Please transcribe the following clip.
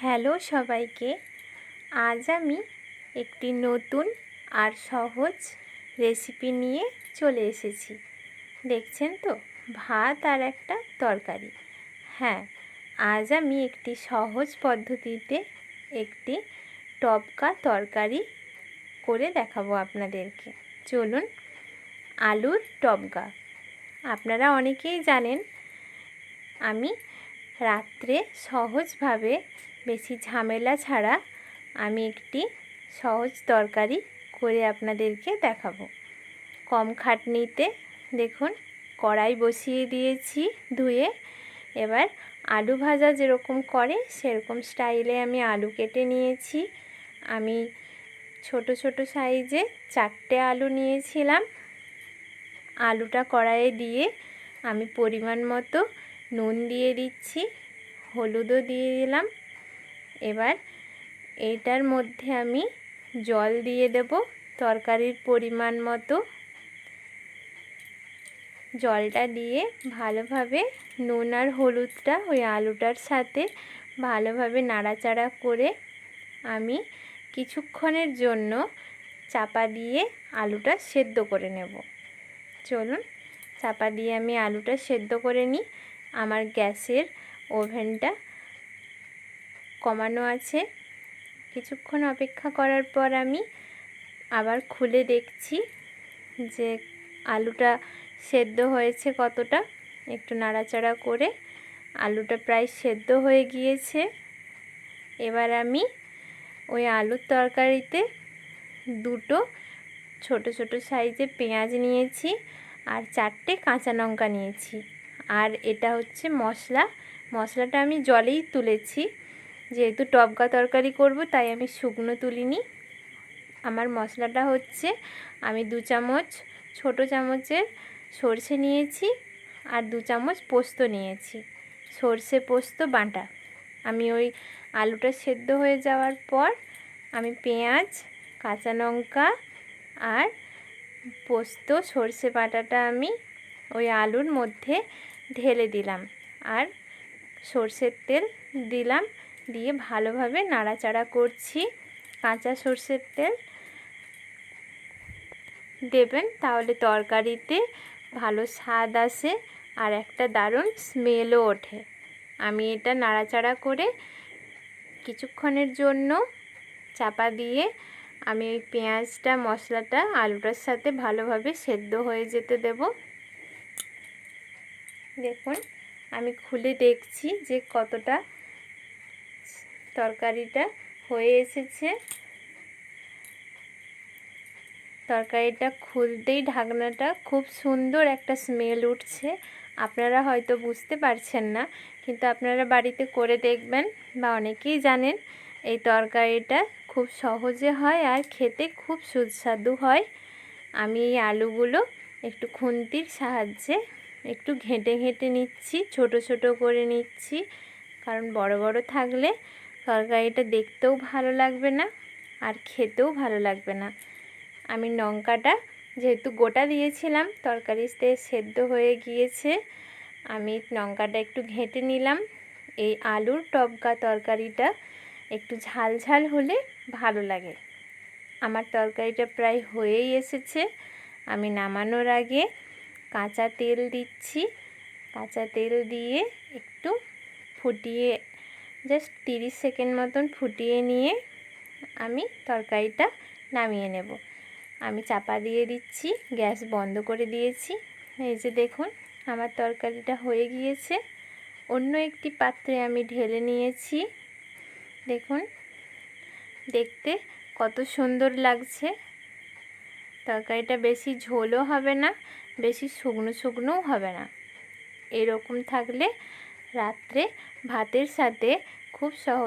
Hello সবাইকে। আজ আমি একটি নতুন আর সহজ রেসিপি নিয়ে চলে এসেছি। দেখছেন তো? ভাত আর একটা তরকারি। হ্যাঁ আজ আমি একটি সহজ পদ্ধতিতে একটি টপকা তরকারি করে দেখাবো আপনাদেরকে। চলুন, আলুর টপকা। আপনারা অনেকেই জানেন, আমি রাত্রে সহজভাবে বেশি ঝামেলা ছাড়া আমি একটি সহজ তরকারি করে আপনাদেরকে দেখাবো। কম খাটনিতে দেখুন, কড়াই বসিয়ে দিয়েছি ধুয়ে। এবার আলু ভাজা যেরকম করে, সেরকম স্টাইলে আমি আলু কেটে নিয়েছি। আমি ছোট ছোট সাইজে চারটে আলু নিয়েছিলাম। আলুটা কড়াইয়ে দিয়ে আমি পরিমাণ মতো নুন দিয়ে দিচ্ছি, হলুদও দিয়ে দিলাম। এবার এটার মধ্যে আমি জল দিয়ে দেব তরকারির পরিমাণ মতো। জলটা দিয়ে ভালোভাবে নুন আর হলুদটা ওই আলুটার সাথে ভালোভাবে নাড়াচাড়া করে আমি কিছুক্ষণের জন্য চাপা দিয়ে আলুটা সেদ্ধ করে নেব। চলুন, চাপা দিয়ে আমি আলুটা সেদ্ধ করে নিই। আমার গ্যাসের ওভেনটা কমানো আছে। কিছুক্ষণ অপেক্ষা করার পর আমি আবার খুলে দেখছি যে আলুটা সেদ্ধ হয়েছে কতটা। একটু নাড়াচাড়া করে আলুটা প্রায় সেদ্ধ হয়ে গিয়েছে। এবার আমি ওই আলুর তরকারিতে দুটো ছোট ছোট সাইজে পেঁয়াজ নিয়েছি আর চারটে কাঁচা লঙ্কা নিয়েছি। আর এটা হচ্ছে মশলা। মশলাটা আমি জলেই তুলেছি। যেহেতু টবকা তরকারি করব, তাই আমি শুকনো তুলিনি। আমার মশলাটা হচ্ছে, আমি দু চামচ, ছোট চামচের সর্ষে নিয়েছি আর দু চামচ পোস্ত নিয়েছি। সর্ষে, পোস্ত, বাটা। আমি ওই আলুটা সেদ্ধ হয়ে যাওয়ার পর আমি পেঁয়াজ, কাঁচা লঙ্কা আর পোস্ত, সর্ষে বাটাটা আমি ওই আলুর মধ্যে ঢেলে দিলাম। আর সর্ষের তেল দিলাম দিয়ে ভালোভাবে নাড়াচাড়া করছি। কাঁচা সর্ষের তেল দেবেন, তাহলে তরকারিতে ভালো স্বাদ আসে আর একটা দারুণ স্মেলও ওঠে। আমি এটা নাড়াচাড়া করে কিছুক্ষণের জন্য চাপা দিয়ে আমি ওই পেঁয়াজটা, মশলাটা, আলুটার সাথে ভালোভাবে সেদ্ধ হয়ে যেতে দেব। দেখুন, আমি খুলে দেখছি যে কতটা তরকারিটা হয়ে এসেছে। তরকারিটা খুলতেই ঢাকনাটা খুব সুন্দর একটা স্মেল উঠছে। আপনারা হয়তো বুঝতে পারছেন না, কিন্তু আপনারা বাড়িতে করে দেখবেন বা অনেকেই জানেন, এই তরকারিটা খুব সহজে হয় আর খেতে খুব সুস্বাদু হয়। আমি এই আলুগুলো একটু খুন্তির সাহায্যে একটু ঘেঁটে ঘেঁটে নিচ্ছি, ছোট ছোট করে নিচ্ছি। কারণ বড় বড় থাকলে তরকারিটা দেখতেও ভালো লাগবে না আর খেতেও ভালো লাগবে না। আমি লঙ্কাটা যেহেতু গোটা দিয়েছিলাম তরকারিতে সেদ্ধ হয়ে গিয়েছে। আমি লঙ্কাটা একটু ঘেঁটে নিলাম। এই আলুর টবকা তরকারিটা একটু ঝাল ঝাল হলে ভালো লাগে। আমার তরকারিটা প্রায় হয়েই এসেছে। আমি নামানোর আগে কাঁচা তেল দিচ্ছি। কাঁচা তেল দিয়ে একটু ফুটিয়ে জাস্ট তিরিশ সেকেন্ড মতন ফুটিয়ে নিয়ে আমি তরকারিটা নামিয়ে নেব। আমি চাপা দিয়ে দিচ্ছি, গ্যাস বন্ধ করে দিয়েছি। এই যে দেখুন, আমার তরকারিটা হয়ে গিয়েছে। অন্য একটি পাত্রে আমি ঢেলে নিয়েছি। দেখুন, দেখতে কত সুন্দর লাগছে। তরকারিটা বেশি ঝোলও হবে না, বেশি শুকনো শুকনোও হবে না। এরকম থাকলে রাত্রে ভাতের সাথে খুব সহজ।